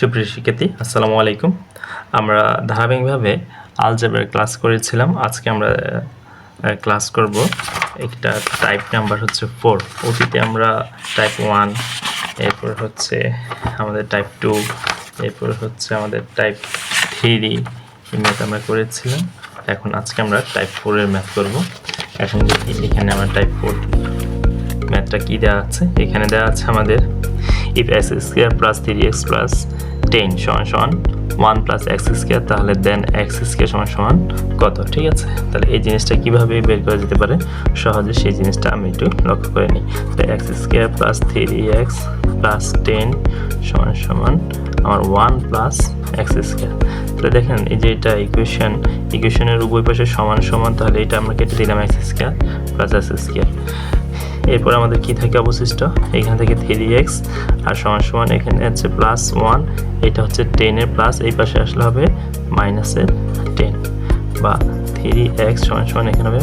সুপ্রিয় শিক্ষার্থী, আসসালামু আলাইকুম। আমরা ধারাবাহিকভাবে আলজেব্রার ক্লাস করেছিলাম। আজকে আমরা ক্লাস করব। একটা টাইপ নাম্বার হচ্ছে ফোর অতীতে আমরা টাইপ ওয়ান এরপর হচ্ছে আমাদের টাইপ টু এরপর হচ্ছে আমাদের টাইপ থ্রি ম্যাথ আমরা করেছিলাম। এখন আজকে আমরা টাইপ ফোরের ম্যাথ করব। এখন এখানে আমরা টাইপ ফোর ম্যাথটা কী দেওয়া আছে? এখানে দেওয়া আছে আমাদের x square plus three x plus ten সমান সমান ওয়ান প্লাস এক্স স্কোয়ার, তাহলে দেন এক্স স্কোয়ার সমান সমান কত? ঠিক আছে? তাহলে এই জিনিসটা কীভাবে বের করা যেতে পারে? সহজে সেই জিনিসটা আমি একটু লক্ষ্য করে নিই। তাহলে x square plus three x plus ten সমান সমান আমার ওয়ান প্লাস এক্স স্কোয়ার। তাহলে দেখেন, এই যে এটা ইকুয়েশন ইকুয়েশনের উভয় পাশে সমান সমান, তাহলে এটা আমরা কেটে দিলাম x square plus x square. এরপর আমাদের কি থাকে অবশিষ্ট? এখান থেকে থ্রি এক্স আর সমান সমান এখানে হচ্ছে প্লাস ওয়ান এটা হচ্ছে টেনের প্লাস এই পাশে আসলে হবে মাইনাসের টেন বা থ্রি এক্স সমান সমান এখানে হবে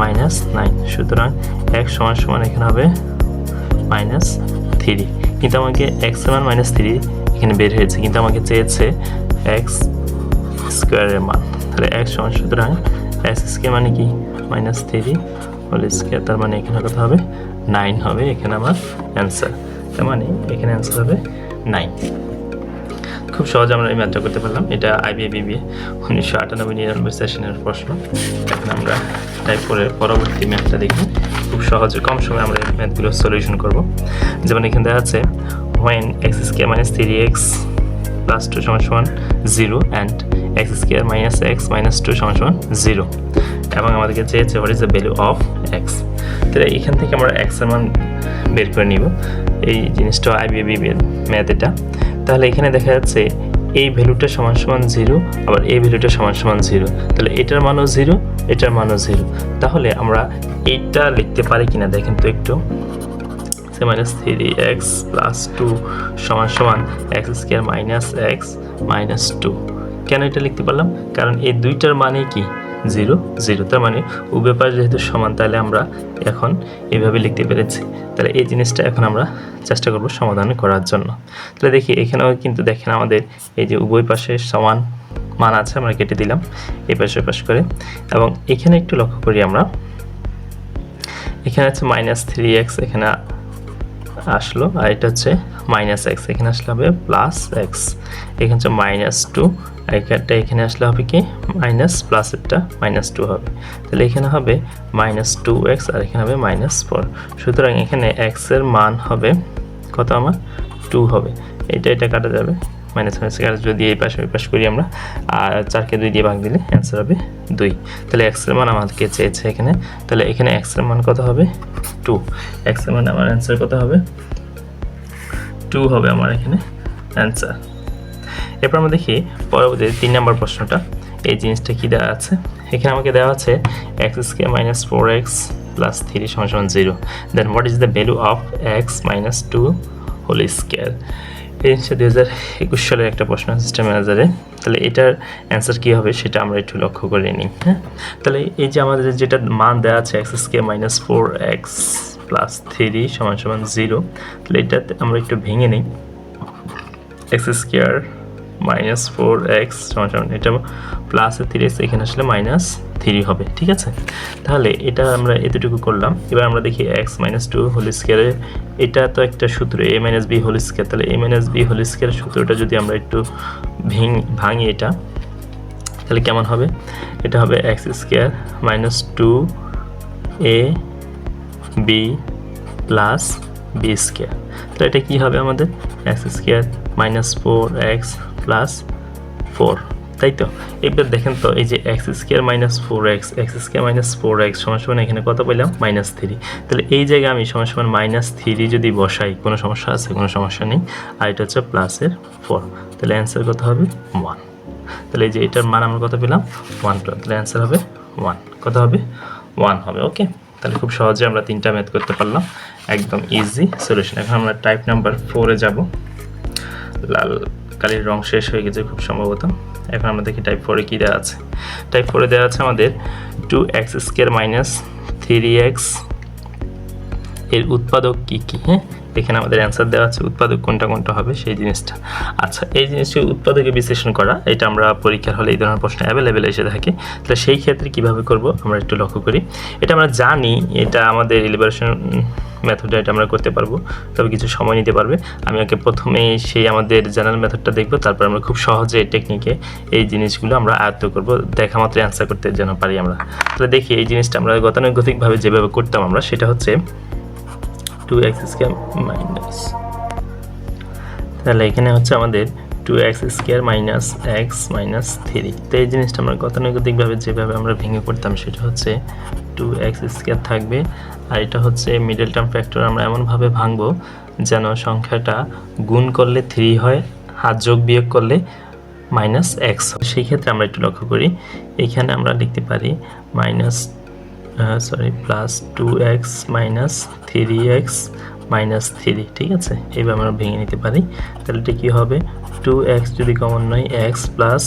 মাইনাস নাইন সুতরাং এক্স সমান সমান এখানে হবে মাইনাস থ্রি কিন্তু আমাকে এক্স সমান মাইনাস থ্রি এখানে বের হয়েছে, কিন্তু আমাকে চেয়েছে এক্স স্কোয়ারের মান। তাহলে এক্স সমান, সুতরাং এক্স স্কোয়ার মানে কি? মাইনাস থ্রি হোল স্কোয়ার তার মানে এখানে কত হবে নাইন হবে, এখানে আমার অ্যান্সার তার মানে এখানে অ্যান্সার হবে নাইন খুব সহজে আমরা এই ম্যাথটা করতে পারলাম। এটা আইবিএ বিবিএ উনিশশো আটানব্বই নিরানব্বই সেশনের প্রশ্ন। এখন আমরা টাইপ করে পরবর্তী ম্যাথটা দেখি। খুব সহজে, কম সময়ে আমরা এই ম্যাথগুলো সলিউশন করব। যেমন এখানে দেখা আছে when x square minus three x plus two সমান সমান zero and x square minus x minus two সমান সমান জিরো এবং আমাদেরকে চেয়েছে what is the value of x তাহলে এখান থেকে আমরা এক্সের মান বের করে নিব। এই জিনিসটা আইবিএবি ম্যাথ এটা। তাহলে এখানে দেখা যাচ্ছে এই ভ্যালুটা সমান সমান জিরো আবার এই ভ্যালুটা সমান সমান জিরো তাহলে এটার মানও জিরো এটার মানও জিরো তাহলে আমরা এইটা লিখতে পারি কিনা দেখেন তো একটু। সে minus three x plus two সমান সমান x square minus x minus two কেন এটা লিখতে পারলাম? কারণ এই দুইটার মানে কি? Zero zero. তার মানে উভয় পাশ যেহেতু সমান, তাহলে আমরা এখন এইভাবে লিখতে পেরেছি। তাহলে এই জিনিসটা এখন আমরা চেষ্টা করব সমাধান করার জন্য। তাহলে দেখি, এখানেও কিন্তু দেখেন আমাদের এই যে উভয় পাশে সমান মান আছে, আমরা কেটে দিলাম এই পাশে পাশ করে। এবং এখানে একটু লক্ষ্য করি আমরা, এখানে আছে মাইনাস থ্রি এক্স এখানে আসলো, আর এটা হচ্ছে মাইনাস এক্স এখানে আসলে হবে প্লাস এক্স এখানে হচ্ছে মাইনাস টু এখানটা এখানে আসলে হবে কি? মাইনাস প্লাসেরটা মাইনাস টু হবে। তাহলে এখানে হবে মাইনাস টু এক্স আর এখানে হবে মাইনাস ফোর সুতরাং এখানে এক্সের মান হবে কত আমার? টু হবে। এটা এটা কাটা যাবে। মাইনাস মাইনাস কাটা যদি এই পাশে, ওই পাশ করি আমরা, আর চারকে দুই দিয়ে ভাগ দিলে অ্যান্সার হবে দুই। তাহলে এক্সের মান আমাদেরকে চেয়েছে এখানে। তাহলে এখানে এক্সের মান কত হবে? টু এক্সের মান, আমার অ্যান্সার কত হবে? টু হবে আমার এখানে অ্যান্সার এরপর আমরা দেখি পরবর্তী তিন নম্বর প্রশ্নটা, এই জিনিসটা কী দেওয়া আছে? এখানে আমাকে দেওয়া আছে x square minus four x plus three সমান zero then what is the value of x minus two whole square এই জিনিসটা দুই হাজার একুশ সালের একটা প্রশ্ন সিস্টেম ম্যানেজারে তাহলে এটার অ্যান্সার কী হবে সেটা আমরা একটু লক্ষ্য করে নিই হ্যাঁ? তাহলে এই যে আমাদের যেটা মান দেওয়া আছে x square minus four x plus three সমান সমান জিরো তাহলে এটাতে আমরা একটু ভেঙে নিই। X square minus four x সমান এটা প্লাসে থ্রি এক্স এখানে আসলে মাইনাস থ্রি হবে, ঠিক আছে? তাহলে এটা আমরা এতটুকু করলাম। এবার আমরা দেখি এক্স মাইনাস টু হোল স্কোয়ারে এটা তো একটা সূত্র A minus B whole square তাহলে A minus B whole square সূত্রটা যদি আমরা একটু ভেঙ, ভাঙি এটা, তাহলে কেমন হবে? এটা হবে x square minus two A B plus B square তো এটা কী হবে আমাদের? X square minus four x plus four তাই তো? এবার দেখেন তো, এই যে x square minus four x x square minus four x সমান এখানে কত পেলাম? মাইনাস থ্রি তাহলে এই জায়গায় আমি সমান সমান মাইনাস থ্রি যদি বসাই, কোনো সমস্যা আছে? কোনো সমস্যা নেই। আর এটা হচ্ছে প্লাসের ফোর তাহলে অ্যান্সার কত হবে? ওয়ান তাহলে এই যে এটার মান আমরা কত পেলাম? ওয়ান পেলাম তাহলে অ্যান্সার হবে ওয়ান কত হবে? ওয়ান হবে ওকে তাহলে খুব সহজে আমরা তিনটা ম্যাথ করতে পারলাম। একদম ইজি সলিউশন এখন আমরা টাইপ নাম্বার ফোরে যাব। লাল কালির রং শেষ হয়ে গেছে খুব সম্ভবত। এখন আমরা দেখি টাইপ ফোরে কী দেওয়া আছে। টাইপ ফোরে দেওয়া আছে আমাদের two x square minus three এক্সের উৎপাদক কী কী হ্যাঁ? এখানে আমাদের অ্যান্সার দেওয়া আছে উৎপাদক কোনটা কোনটা হবে সেই জিনিসটা। আচ্ছা এই জিনিসটি উৎপাদকে বিশ্লেষণ করা, এটা আমরা পরীক্ষার হলে এই ধরনের প্রশ্ন অ্যাভেলেবেল এসে থাকে। তাহলে সেই ক্ষেত্রে কীভাবে করব আমরা একটু লক্ষ্য করি। এটা আমরা জানি, এটা আমাদের ইলিবারেশন মেথডে এটা আমরা করতে পারব। তবে কিছু সময় নিতে পারবে। আমি আগে প্রথমে সেই আমাদের জেনারেল মেথডটা দেখব, তারপর আমরা খুব সহজে এই টেকনিকে এই জিনিসগুলো আমরা আয়ত্ত করব। দেখা মাত্র অ্যান্সার করতে যেন পারি আমরা। তাহলে দেখি এই জিনিসটা আমরা গতানুগতিকভাবে যেভাবে করতাম আমরা, সেটা হচ্ছে টু এক্স স্কোয়ার মাইনাস তাহলে এখানে হচ্ছে আমাদের two x square minus x minus three তো এই জিনিসটা আমরা গতানুগতিকভাবে যেভাবে আমরা ভেঙে করতাম, সেটা হচ্ছে টু এক্স স্কোয়ার থাকবে। আর এটা হচ্ছে মিডল টার্ম ফ্যাক্টর আমরা এমনভাবে ভাঙবো যেন সংখ্যাটা গুণ করলে থ্রি হয়, হাত যোগ বিয়োগ করলে মাইনাস এক্স সেই ক্ষেত্রে আমরা একটু লক্ষ্য করি, এখানে আমরা লিখতে পারি minus sorry plus two x minus three x minus three ঠিক আছে? এইভাবে আমরা ভেঙে নিতে পারি। তাহলে এটা কী হবে? টু এক্স যদি কমন নয় এক্স প্লাস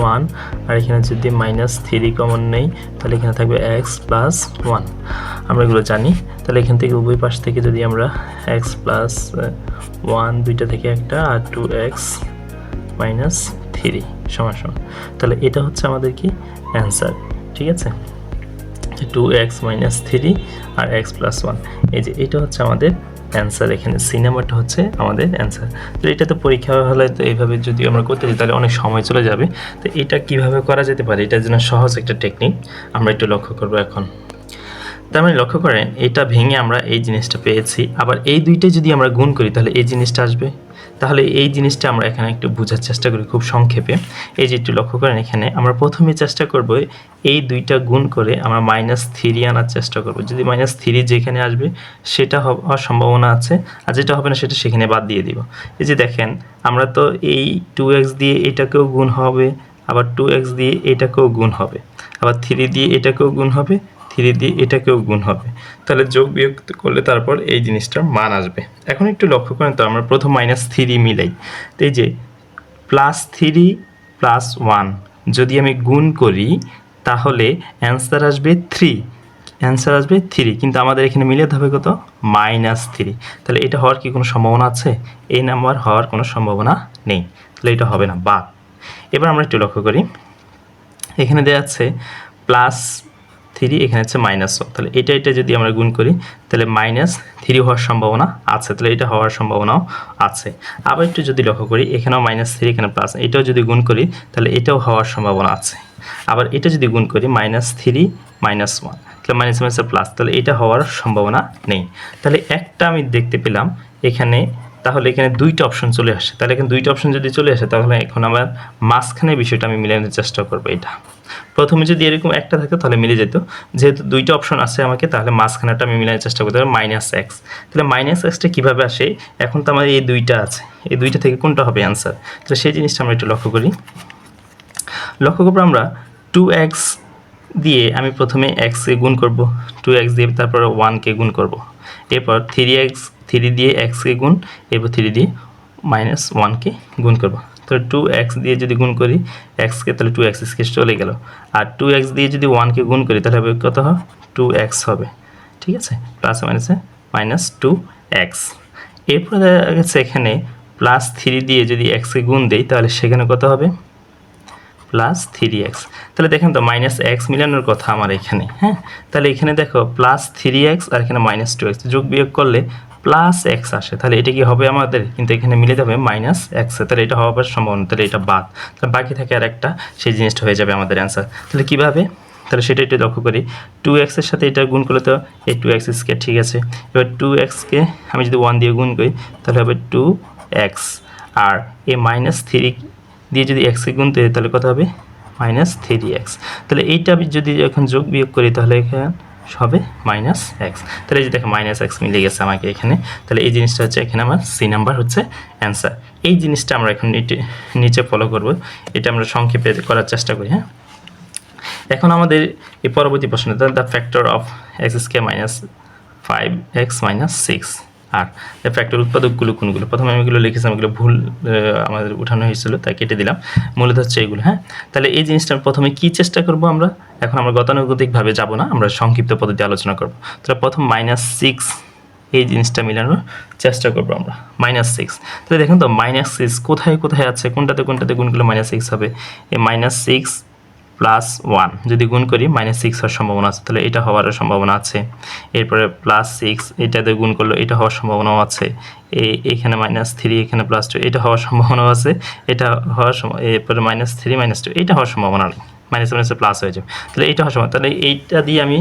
ওয়ান আর এখানে যদি মাইনাস থ্রি কমন নেই, তাহলে এখানে থাকবে এক্স প্লাস ওয়ান আমরা এগুলো জানি, তাহলে এখান থেকে উভয় পাশ থেকে যদি আমরা এক্স প্লাস ওয়ান দুইটা থেকে একটা, আর টু এক্স মাইনাস থ্রি সমান সমান। তাহলে এটা হচ্ছে আমাদের কি? অ্যান্সার ঠিক আছে? টু এক্স মাইনাস থ্রি আর এক্স প্লাস ওয়ান এই যে এটা হচ্ছে আমাদের অ্যান্সার এখানে সিনেমাটা হচ্ছে আমাদের অ্যান্সার তো এটা তো পরীক্ষা হলে তো এইভাবে যদি আমরা করতে যাই, তাহলে অনেক সময় চলে যাবে। তো এটা কীভাবে করা যেতে পারে? এটা যেন সহজ একটা টেকনিক আমরা একটু লক্ষ্য করব এখন। তার মানে লক্ষ্য করেন, এটা ভেঙে আমরা এই জিনিসটা পেয়েছি। আবার এই দুইটাই যদি আমরা গুণ করি, তাহলে এই জিনিসটা আসবে? তাহলে এই জিনিসটা আমরা এখানে একটু বোঝার চেষ্টা করি খুব সংক্ষেপে। এই যে একটু লক্ষ্য করেন এখানে, আমরা প্রথমে চেষ্টা করব এই দুইটা গুণ করে আমরা মাইনাস থ্রি আনার চেষ্টা করব। যদি মাইনাস থ্রি যেখানে আসবে, সেটা হওয়ার সম্ভাবনা আছে, আর যেটা হবে না সেটা সেখানে বাদ দিয়ে দিব। এই যে দেখেন, আমরা তো এই টু এক্স দিয়ে এটাকেও গুণ হবে, আবার টু এক্স দিয়ে এটাকেও গুণ হবে, আবার থ্রি দিয়ে এটাকেও গুণ হবে থ্রি দিয়ে এটাকেও গুণ হবে। তাহলে যোগ বিয়োগ করলে তারপর এই জিনিসটার মান আসবে। এখন একটু লক্ষ্য করেন তো, আমরা প্রথম মাইনাস থ্রি মিলাই। তো এই যে প্লাস থ্রি প্লাস ওয়ান যদি আমি গুণ করি, তাহলে অ্যান্সার আসবে থ্রি অ্যান্সার আসবে থ্রি কিন্তু আমাদের এখানে মিলে হবে কত? মাইনাস থ্রি তাহলে এটা হওয়ার কি কোনো সম্ভাবনা আছে? এই নাম্বার হওয়ার কোনো সম্ভাবনা নেই। তাহলে এটা হবে না, বাদ। এবার আমরা একটু লক্ষ্য করি। এখানে দেওয়া আছে প্লাস থ্রি, এখানে হচ্ছে মাইনাস ওয়ান তাহলে এটা এটা যদি আমরা গুণ করি, তাহলে মাইনাস থ্রি হওয়ার সম্ভাবনা আছে। তাহলে এটা হওয়ার সম্ভাবনাও আছে। আবার একটু যদি লক্ষ্য করি, এখানেও মাইনাস থ্রি এখানে প্লাস এটাও যদি গুণ করি, তাহলে এটাও হওয়ার সম্ভাবনা আছে। আবার এটা যদি গুণ করি মাইনাস থ্রি মাইনাস ওয়ান তাহলে মাইনাস মাইনাস প্লাস তাহলে এটা হওয়ার সম্ভাবনা নেই। তাহলে একটা আমি দেখতে পেলাম, এখানে তাহলে এখানে দুইটা অপশন চলে আসে। তাহলে এখানে দুইটা অপশন যদি চলে আসে, তাহলে এখন আমার মাঝখানে বিষয়টা আমি মিলানোর চেষ্টা করব এটা। প্রথমে যদি এরকম একটা থাকতো তাহলে মিলে যেত। যেহেতু দুইটা অপশন আছে আমাকে, তাহলে মাঝখানেটা আমি মিলানোর চেষ্টা করতে হবে মাইনাস এক্স তাহলে মাইনাস এক্সটা কীভাবে আসে? এখন তো আমার এই দুইটা আছে। এই দুইটা থেকে কোনটা হবে অ্যান্সার তাহলে সেই জিনিসটা আমরা একটু লক্ষ্য করি। লক্ষ্য করব আমরা টু এক্স দিয়ে আমি প্রথমে এক্সকে গুণ করব। টু এক্স দিয়ে তারপর ওয়ানকে গুণ করব। এরপর থ্রি এক্স থ্রি দিয়ে এক্সকে গুণ, এরপর থ্রি দিয়ে মাইনাস ওয়ানকে গুণ করব। তাহলে টু এক্স দিয়ে যদি গুণ করি এক্সকে তাহলে টু এক্স স্কেচ চলে গেল। আর টু এক্স দিয়ে যদি ওয়ানকে গুণ করি, তাহলে হবে কত হবে টু এক্স হবে। ঠিক আছে? প্লাস মাইনাসে মাইনাস টু এক্স এরপরে দেখা গেছে এখানে প্লাস থ্রি দিয়ে যদি এক্সকে গুণ দেই, তাহলে সেখানে কত হবে? প্লাস থ্রি এক্স তাহলে দেখেন তো মাইনাস এক্স মিলানোর কথা আমার এখানে হ্যাঁ? তাহলে এখানে দেখো প্লাস থ্রি এক্স আর এখানে মাইনাস টু এক্স যোগ বিয়োগ করলে প্লাস এক্স আসে, তাহলে এটা কি হবে আমাদের? কিন্তু এখানে মিলে যাবে মাইনাস এক্স তাহলে এটা হওয়ার সম্ভাবনা, তাহলে এটা বাদ। তাহলে বাকি থাকে আর একটা সেই জিনিসটা হয়ে যাবে আমাদের অ্যান্সার তাহলে কীভাবে? তাহলে সেটা একটু লক্ষ্য করি। টু এক্সের সাথে এটা গুণ করলে তো এই টু এক্স স্কে ঠিক আছে। এবার টু এক্সকে আমি যদি ওয়ান দিয়ে গুণ করি, তাহলে হবে টু এক্স আর এই মাইনাস থ্রি দিয়ে যদি এক্সকে গুনতে হয় তাহলে কত হবে? মাইনাস থ্রি এক্স তাহলে এইটা আমি যদি এখন যোগ বিয়োগ করি, তাহলে এখানে হবে মাইনাস এক্স তাহলে যে দেখো মাইনাস এক্স মিলে গেছে আমাকে এখানে। তাহলে এই জিনিসটা হচ্ছে এখানে আমার সি নাম্বার হচ্ছে অ্যান্সার এই জিনিসটা আমরা এখন নিচে ফলো করব। এটা আমরা সংক্ষেপে করার চেষ্টা করি হ্যাঁ? এখন আমাদের এই পরবর্তী প্রশ্ন the factor of x square minus five x minus six R factor উৎপাদকগুলো কোনগুলো? প্রথমে আমি এগুলো লিখেছিলাম এগুলো ভুল আমাদের উঠানো হয়েছিল, তাই কেটে দিলাম। মূলত হচ্ছে এগুলো হ্যাঁ? তাহলে এই জিনিসটা প্রথমে কি চেষ্টা করব আমরা? এখন আমরা গতানুগতিকভাবে যাব না, আমরা সংক্ষিপ্ত পদ্ধতি আলোচনা করব। তাহলে প্রথম মাইনাস সিক্স এই জিনিসটা মিলানোর চেষ্টা করব আমরা। মাইনাস সিক্স তাহলে দেখুন তো মাইনাস সিক্স কোথায় কোথায় আছে? কোনটাতে কোনটাতে কোনগুলো মাইনাস সিক্স হবে? এই মাইনাস সিক্স প্লাস ওয়ান। যদি গুণ করি মাইনাস সিক্স হওয়ার সম্ভাবনা আছে, তাহলে এটা হওয়ার সম্ভাবনা আছে। এরপরে প্লাস সিক্স এটাতে গুণ করলে এটা হওয়ার সম্ভাবনাও আছে। এই এখানে মাইনাস থ্রি এখানে প্লাস টু এটা হওয়ার সম্ভাবনাও আছে, এটা হওয়ার এরপরে মাইনাস থ্রি মাইনাস টু এটা হওয়ার সম্ভাবনা নেই। মাইনাস মাইনাসে প্লাস হয়ে যাবে। তাহলে এইটা হওয়ার সময় তাহলে এইটা দিয়ে আমি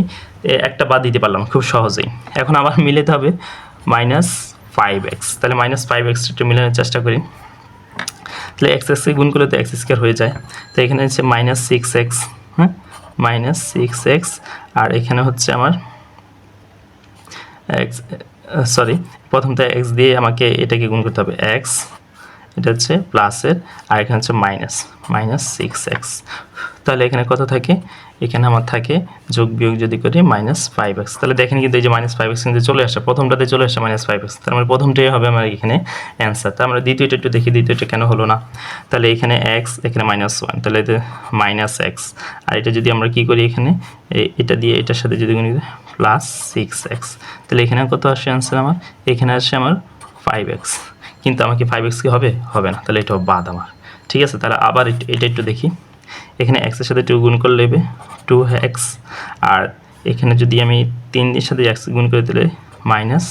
একটা বাদ দিতে পারলাম খুব সহজেই। এখন আবার মিলাতে হবে মাইনাস ফাইভ এক্স তাহলে মাইনাস ফাইভ এক্স একটু মিলানোর চেষ্টা করি। তাহলে এক্স এক্সকে গুণ করলে তো এক্স স্কোয়ার হয়ে যায়। তো এখানে হচ্ছে মাইনাস সিক্স এক্স হ্যাঁ মাইনাস সিক্স এক্স আর এখানে হচ্ছে আমার এক্স সরি প্রথমটা এক্স দিয়ে আমাকে এটাকে গুণ করতে হবে এক্স এটা হচ্ছে প্লাসের আর এখানে হচ্ছে মাইনাস মাইনাস সিক্স এক্স তাহলে এখানে কত থাকে? এখানে আমার থাকে, যোগ বিয়োগ যদি করি মাইনাস ফাইভ এক্স তাহলে দেখেন কিন্তু এই যে মাইনাস ফাইভ এক্স কিন্তু চলে আসে, প্রথমটাতে চলে আসে মাইনাস ফাইভ এক্স তার মানে প্রথমটাই হবে আমার এখানে অ্যান্সার তার আমরা দ্বিতীয়টা একটু দেখি, দ্বিতীয়টা কেন হলো না? তাহলে এখানে এক্স এখানে মাইনাস ওয়ান তাহলে এতে মাইনাস এক্স আর এটা যদি আমরা কি করি এখানে? এটা দিয়ে এটার সাথে যদি গুণি প্লাস সিক্স এক্স তাহলে এখানে কত আসে অ্যান্সার আমার? এখানে আসে আমার ফাইভ এক্স কিন্তু আমাকে ফাইভ এক্স কি হবে? হবে না। তাহলে এটা বাদ আমার। ঠিক আছে, তাহলে আবার এটা একটু দেখি। এখানে এক্সের সাথে টু গুণ করলে হবে টু এক্স আর এখানে যদি আমি তিন সাথে এক্স গুণ করে দিলে মাইনাস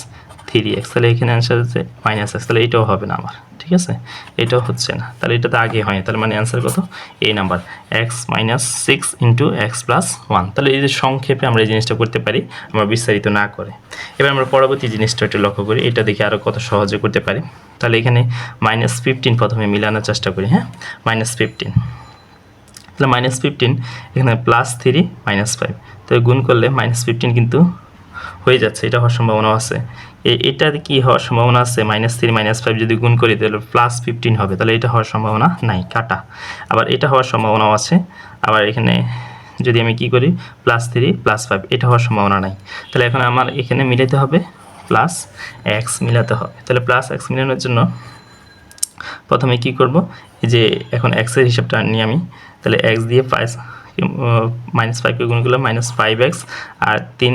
থ্রি এক্স তাহলে এখানে অ্যান্সার হচ্ছে মাইনাস এক্স তাহলে এটাও হবে না আমার, ঠিক আছে? এটাও হচ্ছে না। তাহলে এটা তো আগে হয় তাহলে মানে অ্যান্সার কত? এই number x minus six into x plus one তাহলে এই যে সংক্ষেপে আমরা এই জিনিসটা করতে পারি, আমরা বিস্তারিত না করে। এবার আমরা পরবর্তী জিনিসটা একটু লক্ষ্য করি, এটা দেখে আরও কত সহজে করতে পারি। তাহলে এখানে মাইনাস ফিফটিন প্রথমে মিলানোর চেষ্টা করি হ্যাঁ? মাইনাস ফিফটিন তাহলে মাইনাস ফিফটিন এখানে প্লাস থ্রি মাইনাস ফাইভ তো গুণ করলে মাইনাস ফিফটিন কিন্তু হয়ে যাচ্ছে, এটা হওয়ার সম্ভাবনা আছে। এটা কি হওয়ার সম্ভাবনা আছে? মাইনাস থ্রি মাইনাস ফাইভ যদি গুণ করি, তাহলে প্লাস ফিফটিন হবে। তাহলে এটা হওয়ার সম্ভাবনা নাই, কাটা। আবার এটা হওয়ার সম্ভাবনাও আছে। আবার এখানে যদি আমি কি করি প্লাস থ্রি প্লাস ফাইভ এটা হওয়ার সম্ভাবনা নাই। তাহলে এখন আমার এখানে মিলাতে হবে প্লাস এক্স মিলাতে হবে। তাহলে প্লাস এক্স মিলানোর জন্য প্রথমে কি করব? এই যে এখন এক্সের হিসাবটা নিই আমি। তাহলে এক্স দিয়ে ফাইভ মাইনাস ফাইভকে গুণ করলে মাইনাস ফাইভ এক্স আর তিন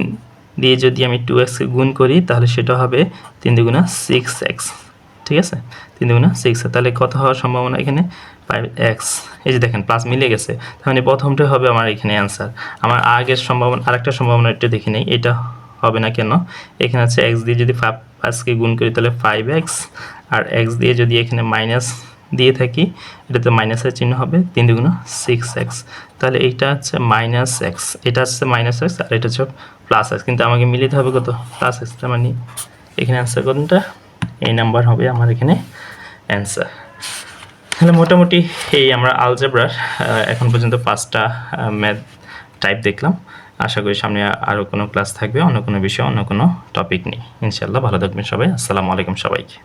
দিয়ে যদি আমি টু এক্সকে গুণ করি, তাহলে সেটা হবে তিন দুগুণা সিক্স এক্স ঠিক আছে? তিন দুগুণা সিক্স তাহলে কত হওয়ার সম্ভাবনা এখানে? ফাইভ এক্স এই যে দেখেন প্লাস মিলে গেছে। তার মানে প্রথমটাই হবে আমার এখানে অ্যান্সার আমার আগের সম্ভাবনা, আরেকটা সম্ভাবনা একটু দেখে নেই, এটা হবে না কেন? এখানে আছে এক্স দিয়ে যদি ফাইভ পাঁচকে গুণ করি, তাহলে ফাইভ এক্স আর এক্স দিয়ে যদি এখানে মাইনাস দিয়ে থাকি, এটাতে মাইনাসের চিহ্ন হবে তিন দুগুণ সিক্স এক্স তাহলে এইটা হচ্ছে মাইনাস এক্স এটা হচ্ছে মাইনাস এক্স আর এটা হচ্ছে প্লাস এক্স কিন্তু আমাকে মিলিতে হবে কত? প্লাস এক্স তার মানে এখানে অ্যান্সার কোনটা? এই নাম্বার হবে আমার এখানে অ্যান্সার তাহলে মোটামুটি এই আমরা আলজেব্রার এখন পর্যন্ত পাঁচটা ম্যাথ টাইপ দেখলাম। আশা করি সামনে আরও কোনো ক্লাস থাকবে, অন্য কোনো বিষয়, অন্য কোনো টপিক নেই ইনশাল্লাহ ভালো থাকবেন সবাই। আসসালামু আলাইকুম সবাইকে।